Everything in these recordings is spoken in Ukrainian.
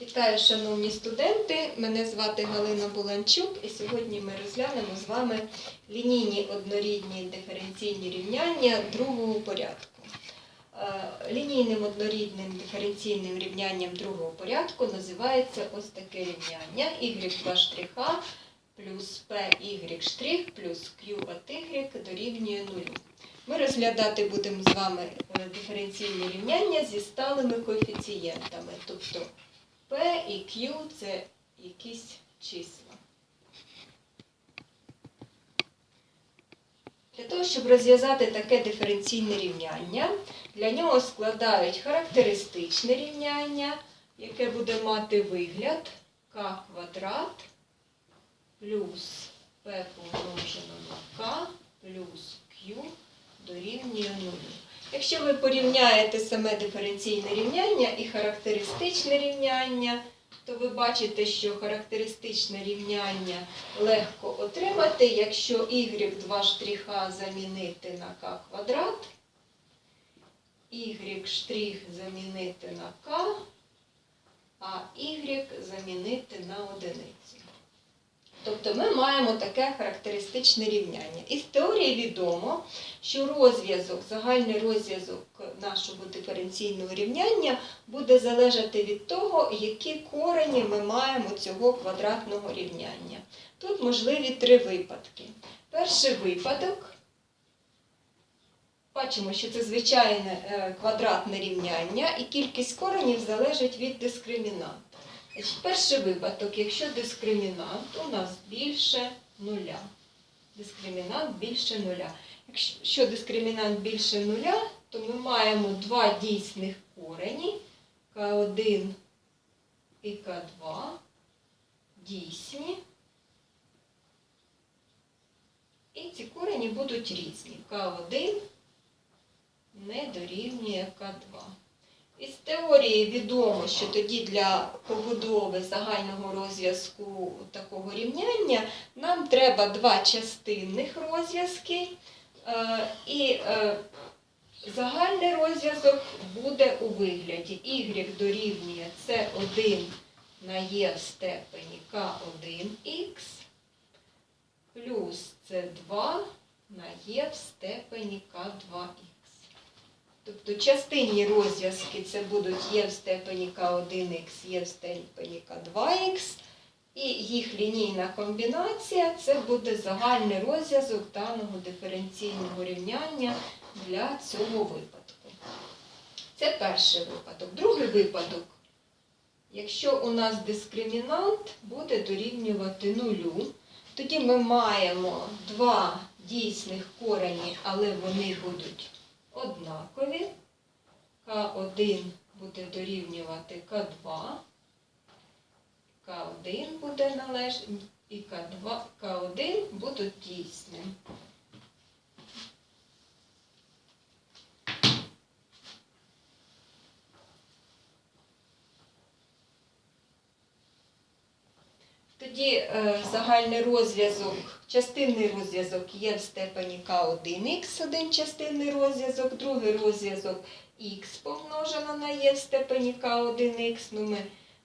Вітаю, шановні студенти! Мене звати Галина Буланчук, і сьогодні ми розглянемо з вами лінійні однорідні диференційні рівняння другого порядку. Е, Лінійним однорідним диференційним рівнянням другого порядку називається ось таке рівняння y2 штриха плюс py плюс q дорівнює нулю. Ми розглядати будемо з вами е, диференційні рівняння зі сталими коефіцієнтами, тобто P і Q це якісь числа. Для того, щоб розв'язати таке диференційне рівняння, для нього складають характеристичне рівняння, яке буде мати вигляд k квадрат плюс p помножено на k плюс q дорівнює нулю. Якщо ви порівняєте саме диференційне рівняння і характеристичне рівняння, то ви бачите, що характеристичне рівняння легко отримати, якщо y2 штриха замінити на k квадрат, y штрих замінити на k, а y замінити на одиницю. Тобто ми маємо таке характеристичне рівняння. Із теорії відомо, що розв'язок, загальний розв'язок нашого диференційного рівняння буде залежати від того, які корені ми маємо цього квадратного рівняння. Тут можливі три випадки. Перший випадок. Бачимо, що це звичайне е, квадратне рівняння, і кількість коренів залежить від дискримінанта. Перший випадок, якщо дискримінант у нас більше нуля. Дискримінант більше нуля. Якщо дискримінант більше нуля, то ми маємо два дійсних корені К1 і К2 дійсні. І ці корені будуть різні. К1 не дорівнює К2. Із теорії відомо, що тоді для побудови загального розв'язку такого рівняння нам треба два частинних розв'язки, е, і е, загальний розв'язок буде у вигляді y дорівнює c1 на e в степені k1х плюс c2 на e в степені k2х. Тобто частинні розв'язки це будуть є в степені К1х, є в степені К2х, і їх лінійна комбінація це буде загальний розв'язок даного диференційного рівняння для цього випадку. Це перший випадок. Другий випадок. Якщо у нас дискримінант буде дорівнювати нулю, тоді ми маємо два дійсних корені, але вони будуть однакові. К1 буде дорівнювати К2, К1 буде належним і К2, К1 будуть дійсним. Тоді е, загальний розв'язок, частинний розв'язок є в степені К1х, один частинний розв'язок, другий розв'язок х помножено на є в степені К1х. Ну, ми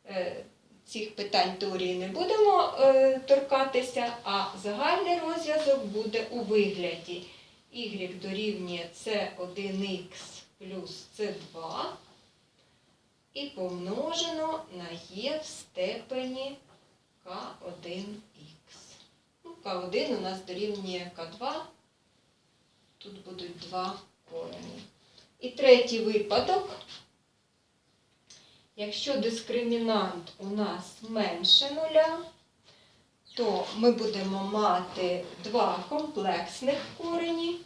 е, цих питань теорії не будемо е, торкатися, а загальний розв'язок буде у вигляді y дорівнює c1х плюс c2 і помножено на є в степені К1х. Ну, К1 у нас дорівнює К2. Тут будуть два корені. І третій випадок. Якщо дискримінант у нас менше нуля, то ми будемо мати два комплексних корені.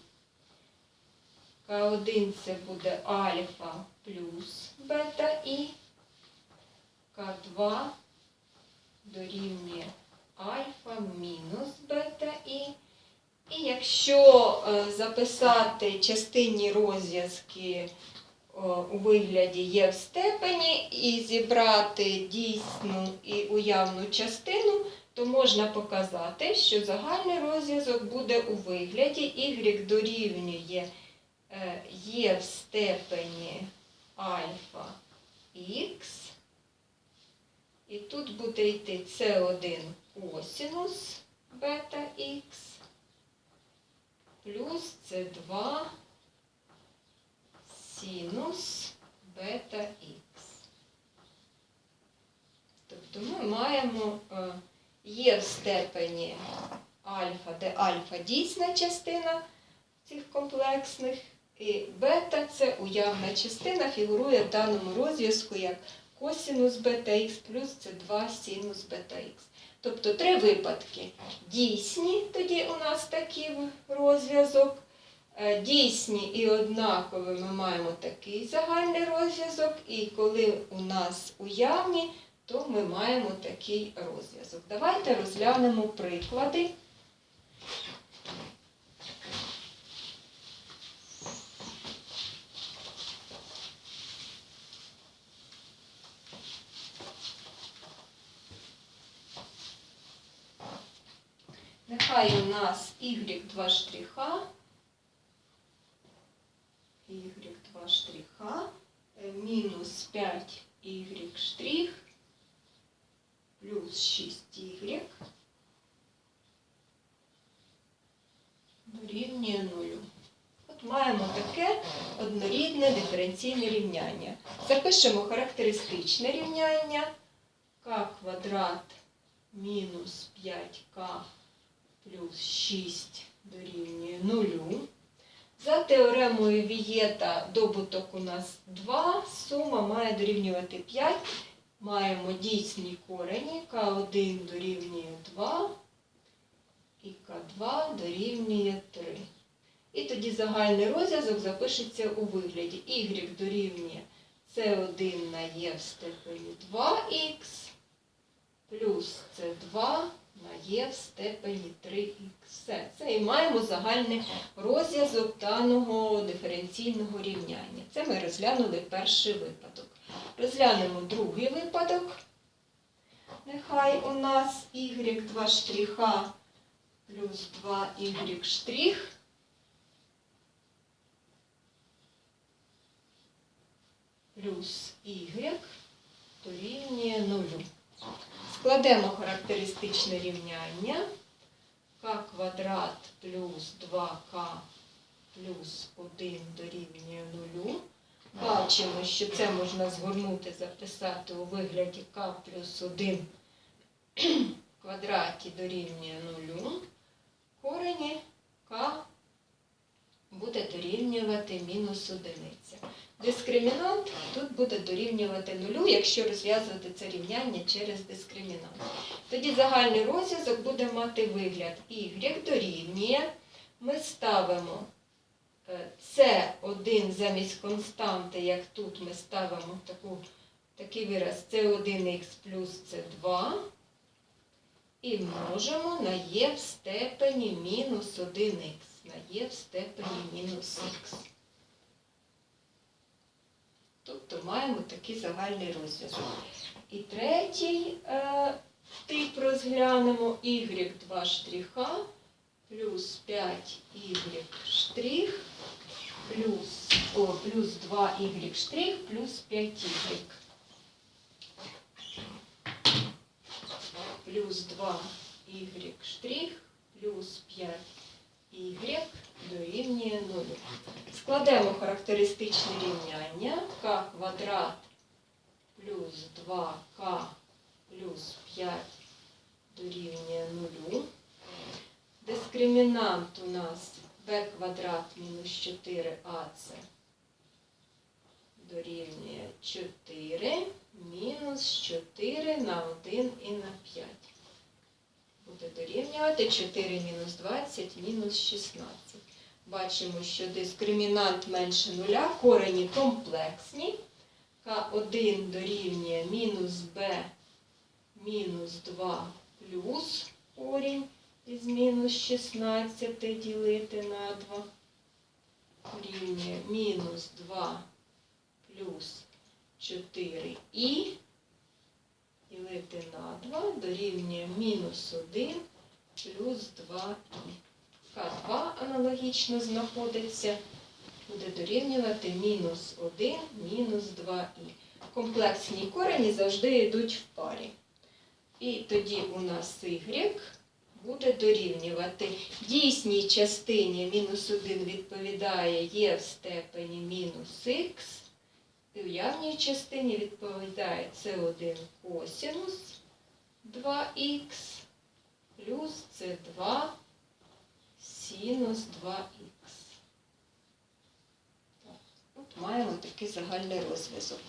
К1 це буде альфа плюс бета і К2 дорівнює альфа мінус бета і. І якщо е, записати частинні розв'язки у вигляді є в степені і зібрати дійсну і уявну частину, то можна показати, що загальний розв'язок буде у вигляді y дорівнює е, є в степені альфа х І тут буде йти С1 косинус бета х плюс С2 синус бета х. Тобто ми маємо е, є в степені альфа, де альфа дійсна частина цих комплексних, і бета це уявна частина, фігурує в даному розв'язку як косинус бета х плюс це 2 синус бета х. Тобто три випадки. Дійсні, тоді у нас такий розв'язок. Е, Дійсні і однакові ми маємо такий загальний розв'язок, і коли у нас уявні, то ми маємо такий розв'язок. Давайте розглянемо приклади. Нехай у нас y2 штриха, y2 штриха, е, мінус 5y штрих, плюс 6y дорівнює 0. От маємо таке однорідне диференційне рівняння. Запишемо характеристичне рівняння. K квадрат мінус 5k плюс 6 дорівнює 0. За теоремою Вієта добуток у нас 2, сума має дорівнювати 5. Маємо дійсні корені, К1 дорівнює 2 і К2 дорівнює 3. І тоді загальний розв'язок запишеться у вигляді y дорівнює С1 на Е в степені 2х плюс С2 на Е в степені 3х. Це і маємо загальний розв'язок даного диференційного рівняння. Це ми розглянули перший випадок. Розглянемо другий випадок. Нехай у нас y2 штриха плюс 2y штрих. Плюс y дорівнює 0. Складемо характеристичне рівняння. k квадрат плюс 2k плюс 1 дорівнює 0. Бачимо, що це можна згорнути, записати у вигляді k плюс 1 в квадраті дорівнює 0. Корені k буде дорівнювати мінус одиниця. Дискримінант тут буде дорівнювати нулю, якщо розв'язувати це рівняння через дискримінант. Тоді загальний розв'язок буде мати вигляд y дорівнює. Ми ставимо С1 замість константи, як тут ми ставимо таку, такий вираз С1х плюс С2 і множимо на Е в степені мінус 1х, на Е в степені мінус х. Тобто маємо такий загальний розв'язок. І третій е, тип розглянемо y2 штриха плюс 5y штрих плюс, о, плюс 2y штрих плюс 5y. Плюс 2y штрих плюс 5y дорівнює 0. Складемо характеристичне рівняння k квадрат плюс 2k плюс 5 дорівнює 0. Дискримінант у нас b квадрат мінус 4ac дорівнює 4 мінус 4 на 1 і на 5. Буде дорівнювати 4 мінус 20 мінус 16. Бачимо, що дискримінант менше нуля, корені комплексні. К1 дорівнює мінус b мінус 2 плюс корінь із мінус 16 ділити на 2. Рівнює мінус 2 плюс 4 і ділити на 2 дорівнює мінус 1 плюс 2 і. К2 аналогічно знаходиться, буде дорівнювати мінус 1, мінус 2і. комплексні корені завжди йдуть в парі. І тоді у нас y буде дорівнювати дійсній частині мінус 1 відповідає є в степені мінус х, і в явній частині відповідає С1 косінус 2х плюс С2 синус 2х. Так, От маємо такий загальний розв'язок.